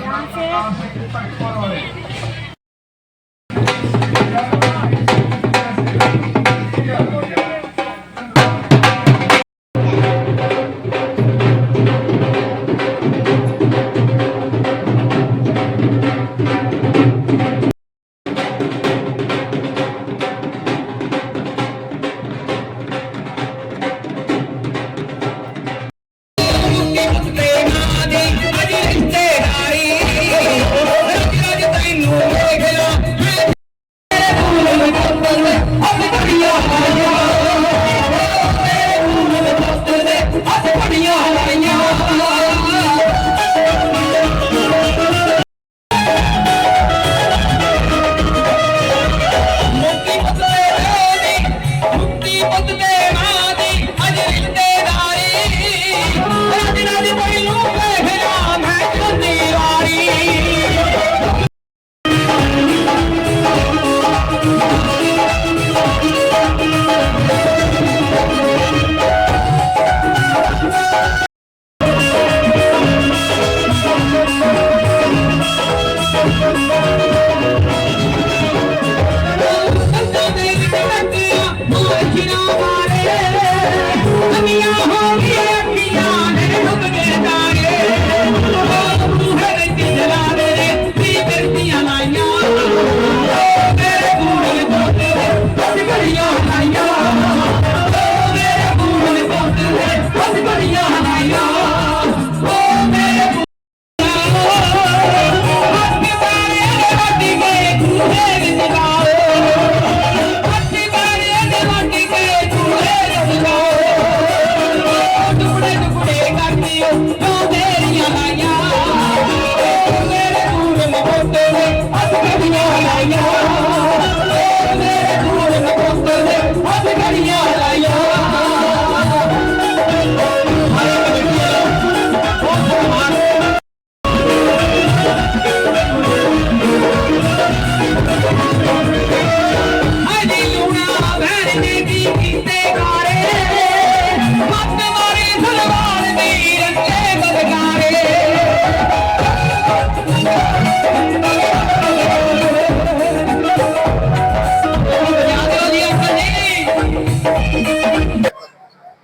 两斤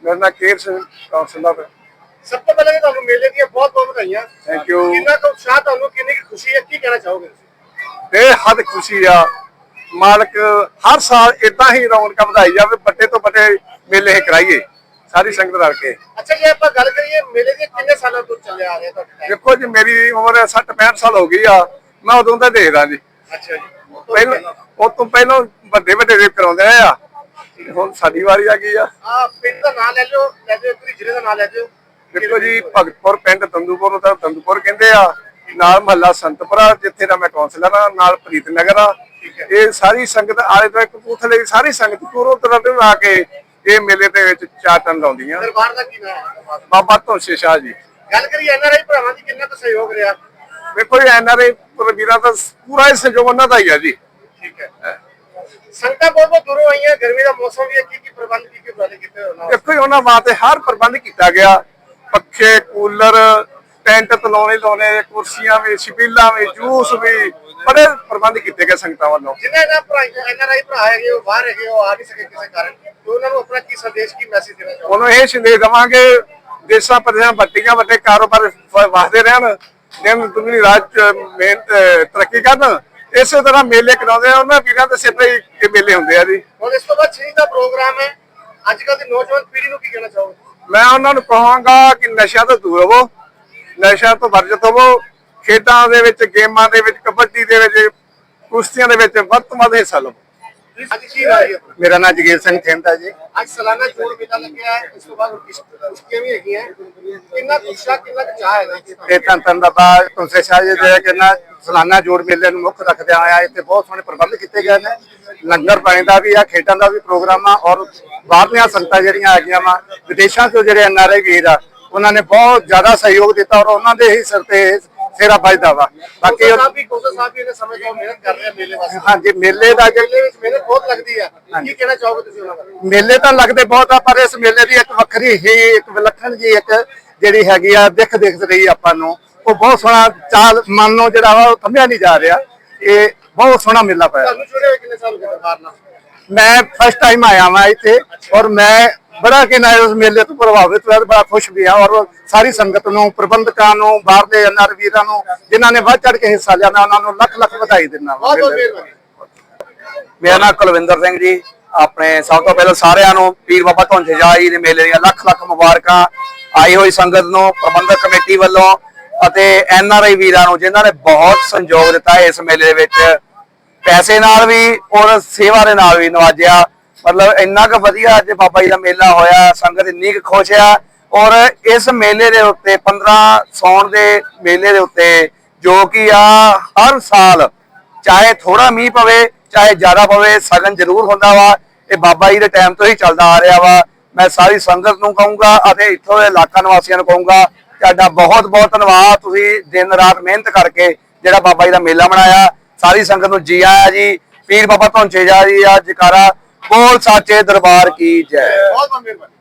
ਨਾਲ care Singh councillor ਸਭ ਤੋਂ ਪਹਿਲਾਂ ਤੁਹਾਨੂੰ ਮੇਲੇ ਦੀਆਂ ਬਹੁਤ ਬਹੁਤ ਵਧਾਈਆਂ। ਥੈਂਕ ਯੂ ਕਿੰਨਾ ਕੁ ਉਤਸ਼ਾਹ ਤੁਹਾਨੂੰ ਕਿੰਨੀ ਕੁ ਖੁਸ਼ੀ ਹੈ ਕੀ ਕਹਿਣਾ ਚਾਹੋਗੇ ਤੁਸੀਂ? ਬੇਹੱਦ ਖੁਸ਼ੀ ਆ। ਮਾਲਕ ਹਰ ਸਾਲ ਇਦਾਂ ਹੀ ਰੌਣਕਾਂ ਵਧਾਈ ਜਾਵੇ ਵੱਡੇ ਤੋਂ ਵੱਡੇ ਮੇਲੇ ਇਹ ਕਰਾਈਏ ਸਾਰੀ ਸੰਗਤ ਰਲ ਕੇ। ਅੱਛਾ ਜੇ ਆਪਾਂ ਗੱਲ ਕਰੀਏ ਮੇਲੇ ਦੇ ਕਿੰਨੇ ਸਾਲਾਂ ਤੋਂ ਚੱਲੇ ਆ ਰਹੇ ਤੁਹਾਡੇ? ਦੇਖੋ ਜੀ ਮੇਰੀ ਉਮਰ 60 65 ਸਾਲ ਹੋ ਗਈ ਆ। ਮੈਂ ਉਦੋਂ ਦਾ ਦੇਖਦਾ ਜੀ। ਅੱਛਾ ਜੀ। ਪਹਿਲਾਂ ਉਹ ਤੋਂ ਪਹਿਲਾਂ ਵੱਡੇ ਵੱਡੇ ਰੇਪ ਕਰਾਉਂਦੇ ਆ। ਹੁਣ ਸਾਡੀ ਵਾਰੀ ਆ ਗਈ ਆ। ਆ ਪਿੰਡ ਦਾ ਨਾਮ ਲੈ ਲਿਓ ਲੈ ਦਿਓ ਇੱਕ ਜ਼ਿਲ੍ਹੇ ਦਾ ਨਾਮ ਲੈ ਦਿਓ ਦੇਖੋ ਜੀ ਭਗਤਪੁਰ ਪਿੰਡ ਤੰਦੂਪੁਰ ਨੂੰ ਤਾਂ ਤੰਦੂਪੁਰ ਕਹਿੰਦੇ ਆ। ਨਾਲ ਮਹੱਲਾ ਸੰਤਪੁਰਾ ਜਿੱਥੇ ਦਾ ਮੈਂ ਕਾਉਂਸਲਰ ਆ ਨਾਲ ਪ੍ਰੀਤ ਨਗਰ ਆ। ਇਹ ਸਾਰੀ ਸੰਗਤ ਆਲੇ ਦੁਆਲੇ ਕਪੂਰਥਲੇ ਦੀ ਸਾਰੀ ਸੰਗਤ ਦੂਰੋਂ ਦਰਾਡੇ ਆ ਕੇ ਇਹ ਮੇਲੇ ਦੇ ਵਿੱਚ ਚਾਟਨ ਲਾਉਂਦੀਆਂ। ਦਰਬਾਰ ਦਾ ਕੀ ਨਾਮ ਹੈ? ਬਾਬਾ ਧੌਂਸੇ ਸ਼ਾਹ ਜੀ। ਗੱਲ ਕਰੀਏ ਐਨਆਰਆਈ ਭਰਾਵਾਂ ਦੀ ਕਿੰਨਾ ਕੁ ਸਹਿਯੋਗ ਰਿਹਾ? ਵੇਖੋ ਜੀ ਐਨਆਰਏ ਵੀਰਾਂ ਦਾ ਪੂਰਾ ਹੀ ਸਹਿਯੋਗ ਉਹਨਾਂ ਦਾ ਹੀ ਆ ਜੀ। ਠੀਕ ਹੈ। ਸੰਗਤਾਂ ਬਹੁਤ ਬਹੁਤ ਦੂਰੋਂ ਆਈਆਂ ਗਰਮੀ ਦਾ ਮੌਸਮ ਵੀ ਹੈ ਕੀ ਕੀ ਪ੍ਰਬੰਧ ਕੀ ਕੀ ਕੀਤੇ ਵਾਸਤੇ? ਦੇਖੋ ਜੀ ਉਹਨਾਂ ਵਾਸਤੇ ਹਰ ਪ੍ਰਬੰਧ ਕੀਤਾ ਗਿਆ। ਪੱਖੇ ਕੂਲਰ ਟੈਂਟ ਤਲਾਉਣੇ ਲਾਉਣੇ ਕੁਰਸੀਆਂ ਵੀ ਛਪੀਲਾਂ ਵੀ ਜੂਸ ਵੀ ਬੜੇ ਪ੍ਰਬੰਧ ਕੀਤੇ ਗਏ ਸੰਗਤਾਂ ਵੱਲੋਂ। ਜਿਨ੍ਹਾਂ ਇਹਨਾਂ ਭਰਾ ਐਨਆਰਆਈ ਭਰਾ ਹੈਗੇ ਉਹ ਬਾਹਰ ਹੈਗੇ ਉਹ ਆ ਨਹੀਂ ਸਕੇ ਕਿਸੇ ਕਾਰਨ। ਤੇ ਉਹਨਾਂ ਨੂੰ ਆਪਣਾ ਕੀ ਸੰਦੇਸ਼ ਕੀ ਮੈਸੇਜ ਦੇਣਾ ਚਾਹੋਗੇ? ਉਹਨੂੰ ਇਹ ਸੰਦੇਸ਼ ਦਵਾਂਗੇ ਦੇਸ਼ਾਂ ਪ੍ਰਦੇਸ਼ਾਂ ਵੱਡੀਆਂ ਵੱਡੇ ਕਾਰੋਬਾਰ ਵ- ਵਸਦੇ ਰਹਿਣ ਦਿਨ ਰਾਤ ਚ ਮਿਹਨਤ ਤਰੱਕੀ ਕਰਨ। ਇਸੇ ਤਰ੍ਹਾਂ ਮੇਲੇ ਕਰਾਉਂਦੇ ਆ ਉਹਨਾਂ ਵੀਰਾਂ ਦੇ ਸਿਰ ਤੇ ਇਹ ਮੇਲੇ ਹੁੰਦੇ ਆ ਜੀ। ਹੁਣ ਇਸ ਤੋਂ ਬਾਅਦ ਛੇ ਦਾ ਪ੍ਰੋਗਰਾਮ ਹੈ। ਅੱਜ ਕੱਲ ਦੀ ਨੌਜਵਾਨ ਪੀੜ੍ਹੀ ਨੂੰ ਕੀ ਕਹਿਣਾ ਚਾਹੋਗੇ? ਮੈਂ ਉਹਨਾਂ ਨੂੰ ਕਹਾਂਗਾ ਕਿ ਨਸ਼ਿਆਂ ਤੋਂ ਦੂਰ ਰਹੋ ਨਸ਼ਿਆਂ ਤੋਂ ਵਰਜਿਤ ਹੋਵੋ। ਖੇਡਾਂ ਦੇ ਵਿੱਚ ਗੇਮਾਂ ਦੇ ਵਿੱਚ ਕਬੱਡੀ ਦੇ ਵਿੱਚ ਕੁਸ਼ਤੀਆਂ ਦੇ ਵਿੱਚ ਵੱਧ ਤੋਂ ਵੱਧ ਹਿੱਸਾ ਲਵੋ। ਅੱਜ ਕੀ ਰਾਏ ਹੈ? ਮੇਰਾ ਨਾਮ ਜਗੀਰ ਸਿੰਘ ਥਿੰਦਾ ਜੀ। ਅੱਜ ਸਾਲਾਨਾ ਜੋੜ ਮੇਲਾ ਲੱਗਿਆ ਹੈ ਇਸ ਤੋਂ ਬਾਅਦ ਕੁਸ਼ਤੀਆਂ ਵੀ ਹੈਗੀਆਂ ਕਿੰਨਾ ਉਤਸ਼ਾਹ ਕਿੰਨਾ ਚਾਹ ਦਾ? ਇਹ ਧੰਨ ਧੰਨ ਬਾਬਾ ਤੁਲਸੇ ਸ਼ਾਹ ਜੀ ਦੇ ਕਿੰਨਾ ਸਾਲਾਨਾ ਜੋੜ ਮੇਲੇ ਨੂੰ ਮੁੱਖ ਰੱਖਦੇ ਆਇਆ ਇੱਥੇ ਬਹੁਤ ਸੋਹਣੇ ਪ੍ਰਬੰਧ ਕੀਤੇ ਗਏ ਨੇ। ਲੰਗਰ ਪਾਣੀ ਦਾ ਵੀ ਆ ਖੇਡਾਂ ਦਾ ਵੀ ਪ੍ਰੋਗਰਾਮ ਆ ਔਰ ਬਾਹਰਲੀਆਂ ਸੰਗਤਾਂ ਜਿਹੜੀਆਂ ਹੈਗੀਆਂ ਵਾ ਵਿਦੇਸ਼ਾਂ ਤੋਂ ਜਿਹੜੇ ਐਨਆਰਆਈ ਵੀਰ ਆ ਉਹਨਾਂ ਨੇ ਬਹੁਤ ਜ਼ਿਆਦਾ ਸਹਿਯੋਗ ਦਿੱਤਾ ਔਰ ਉਹਨਾਂ ਦੇ ਹੀ ਸਿਰ ਤੇ ਸਿਰਾ ਵੱਜਦਾ ਵਾ। ਬਾਕੀ ਸਾਹਿਬ ਵੀ ਕੋਸਾ ਸਾਹਿਬ ਵੀ ਇਹਨੇ ਸਮੇਂ ਤੋਂ ਮਿਹਨਤ ਕਰ ਰਹੇ ਆ ਮੇਲੇ ਵਾਸਤੇ। ਹਾਂਜੀ ਮੇਲੇ ਦਾ ਮੇਲੇ ਵਿੱਚ ਮਿਹਨਤ ਬਹੁਤ ਲੱਗਦੀ ਹੈ ਕੀ ਕਹਿਣਾ ਚਾਹੋਗੇ ਤੁਸੀਂ ਉਹਨਾਂ ਬਾਰੇ? ਮੇਲੇ ਤਾਂ ਲੱਗਦੇ ਬਹੁਤ ਆ ਪਰ ਇਸ ਮੇਲੇ ਦੀ ਇੱਕ ਵੱਖਰੀ ਹੀ ਇੱਕ ਵਿਲੱਖਣ ਜੀ ਇੱਕ ਜਿਹੜੀ ਹੈਗੀ ਆ ਦਿੱਖ ਦਿਖ ਰਹੀ ਆਪਾਂ ਨੂੰ। ਉਹ ਬਹੁਤ ਸੋਹਣਾ ਚਾਲ ਮਨ ਨੂੰ ਜਿਹੜਾ ਵਾ ਉਹ ਥੰਮਿਆ ਨਹੀਂ ਜਾ ਰਿਹਾ। ਇਹ ਬਹੁਤ ਸੋਹਣਾ ਮੇਲਾ ਪਿਆ। ਤੁਹਾਨੂੰ ਜੁੜੇ ਕਿੰਨੇ ਸਾਲ ਹੋ ਗਏ ਦਰਬਾਰ ਨਾਲ? ਮੈਂ ਫਸਟ ਟਾਈਮ ਆਇਆ ਮੈਂ ਇੱਥੇ ਔਰ ਮੈਂ ਬੜਾ ਕਿ ਨਾ ਇਸ ਮੇਲੇ ਤੋਂ ਪ੍ਰਭਾਵਿਤ ਹੋਇਆ ਤੇ ਬੜਾ ਖੁਸ਼ ਵੀ ਹਾਂ ਔਰ ਸਾਰੀ ਸੰਗਤ ਨੂੰ ਪ੍ਰਬੰਧਕਾਂ ਨੂੰ ਬਾਹਰ ਦੇ ਅਨਰ ਵੀਰਾਂ ਨੂੰ ਜਿਨ੍ਹਾਂ ਨੇ ਵੱਧ ਚੜ ਕੇ ਹਿੱਸਾ ਲਿਆ ਮੈਂ ਉਹਨਾਂ ਨੂੰ ਲੱਖ ਲੱਖ ਵਧਾਈ ਦਿੰਦਾ ਮੇਰਾ ਨਾਮ ਕੁਲਵਿੰਦਰ ਸਿੰਘ ਜੀ ਆਪਣੇ ਸਭ ਤੋਂ ਪਹਿਲਾਂ ਸਾਰਿਆਂ ਨੂੰ ਪੀਰ ਬਾਬਾ ਧੌਂਜੇ ਜੀ ਦੇ ਮੇਲੇ ਦੀਆਂ ਲੱਖ ਲੱਖ ਮੁਬਾਰਕਾਂ ਆਈ ਹੋਈ ਸੰਗਤ ਨੂੰ ਪ੍ਰਬੰਧਕ ਕਮੇਟੀ ਵੱਲੋਂ ਅਤੇ ਐਨ ਆਰ ਆਈ ਵੀਰਾਂ ਨੂੰ ਜਿਨ੍ਹਾਂ ਨੇ ਬਹੁਤ ਸੰਯੋਗ ਦਿੱਤਾ ਇਸ ਮੇਲੇ ਦੇ ਵਿੱਚ। ਪੈਸੇ ਨਾਲ ਵੀ ਔਰ ਸੇਵਾ ਦੇ ਨਾਲ ਵੀ ਨਵਾਜਿਆ। ਮਤਲਬ ਇੰਨਾ ਕੁ ਵਧੀਆ ਅੱਜ ਬਾਬਾ ਜੀ ਦਾ ਮੇਲਾ ਹੋਇਆ, ਸੰਗਤ ਇੰਨੀ ਕੁ ਖੁਸ਼ ਆ। ਔਰ ਇਸ ਮੇਲੇ ਦੇ ਉੱਤੇ 15 ਸੌਣ ਦੇ ਮੇਲੇ ਦੇ ਉੱਤੇ, ਜੋ ਕਿ ਆ, ਹਰ ਸਾਲ ਚਾਹੇ ਥੋੜਾ ਮੀਂਹ ਪਵੇ, ਚਾਹੇ ਜ਼ਿਆਦਾ ਪਵੇ, ਸਗਨ ਜ਼ਰੂਰ ਹੁੰਦਾ ਵਾ। ਇਹ ਬਾਬਾ ਜੀ ਦੇ ਟਾਈਮ ਤੋਂ ਹੀ ਚੱਲਦਾ ਆ ਰਿਹਾ ਵਾ। ਮੈਂ ਸਾਰੀ ਸੰਗਤ ਨੂੰ ਕਹੂੰਗਾ ਅਤੇ ਇੱਥੋਂ ਦੇ ਇਲਾਕਾ ਨਿਵਾਸੀਆਂ ਨੂੰ ਕਹੂੰਗਾ, ਤੁਹਾਡਾ ਬਹੁਤ ਬਹੁਤ ਧੰਨਵਾਦ। ਤੁਸੀਂ ਦਿਨ ਰਾਤ ਮਿਹਨਤ ਕਰਕੇ ਜਿਹੜਾ ਬਾਬਾ ਜੀ ਦਾ ਮੇਲਾ ਮਨਾਇਆ, ਸਾਰੀ ਸੰਗਤ ਨੂੰ ਜੀ ਆਇਆਂ ਜੀ। ਪੀਰ ਬਾਬਾ ਧੌਂਚੇ ਜਾ ਜੀ ਆ, ਜਕਾਰਾ ਬੋਲ ਸਾਚੇ ਦਰਬਾਰ ਕੀ ਜੈ। ਬਹੁਤ ਮਿਹਰਬਾਨੀ।